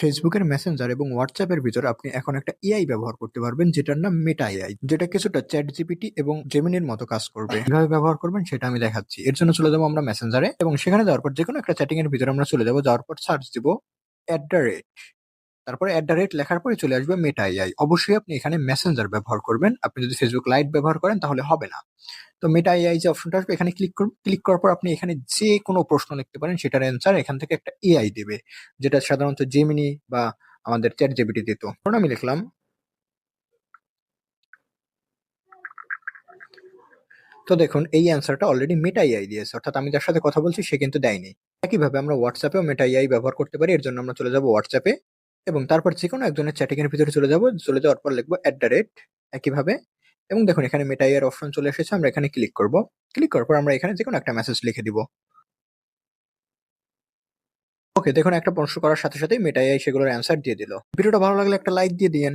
ফেসবুকের মেসেঞ্জার এবং হোয়াটসঅ্যাপের ভিতরে আপনি এখন একটা এআই ব্যবহার করতে পারবেন, যেটার নাম মেটা এআই যেটা কিছুটা চ্যাট জিপিটি এবং জেমিনির মতো কাজ করবে। কীভাবে ব্যবহার করবেন সেটা আমি দেখাচ্ছি। এর জন্য চলে যাব আমরা মেসেঞ্জারে এবং সেখানে যাওয়ার পর যে কোনো একটা চ্যাটিং এর ভিতরে আমরা চলে যাব, যাওয়ার পর সার্চ দিব অ্যাট দ্য রেট তারপরে অ্যাট দ্য রেট লেখার পরে চলে আসবে মেটা এআই অবশ্যই আপনি এখানে মেসেঞ্জার ব্যবহার করবেন। আপনি যদি ফেসবুক লাইট ব্যবহার করেন তাহলে হবে না। তো মেটা এআই যে অপশনটা আসবে, এখানে ক্লিক করুন। ক্লিক করার পর আপনি এখানে যে কোনো প্রশ্ন লিখতে পারেন, সেটার অ্যান্সার এখান থেকে একটা এআই দেবে, যেটা সাধারণত জেমিনি বা আমাদের চ্যাট জিপিটি দিত। ধরুন আমি লিখলাম, তো দেখুন, এই অ্যান্সারটা অলরেডি মেটা এআই দিয়েছে। অর্থাৎ আমি যার সাথে কথা বলছি, সে কিন্তু দেয়নি। একইভাবে আমরা হোয়াটসঅ্যাপেও মেটা এআই ব্যবহার করতে পারি। এর জন্য আমরা চলে যাব হোয়াটসঅ্যাপে এবং তারপর যে কোনো একজনের চ্যাটিং এর ভিতরে চলে যাব, চলে যাওয়ার পর লিখব অ্যাট দ্য রেট একইভাবে। এবং দেখুন, এখানে মেটাইয়ের অপশন চলে এসেছে, আমরা এখানে ক্লিক করব। ক্লিক করার পর আমরা এখানে যে কোনো একটা মেসেজ লিখে দিব। ওকে দেখুন, একটা প্রশ্ন করার সাথে সাথে মেটাইয়াই সেগুলোর অ্যান্সার দিয়ে দিল। ভিডিওটা ভালো লাগলে একটা লাইক দিয়ে দিয়েন।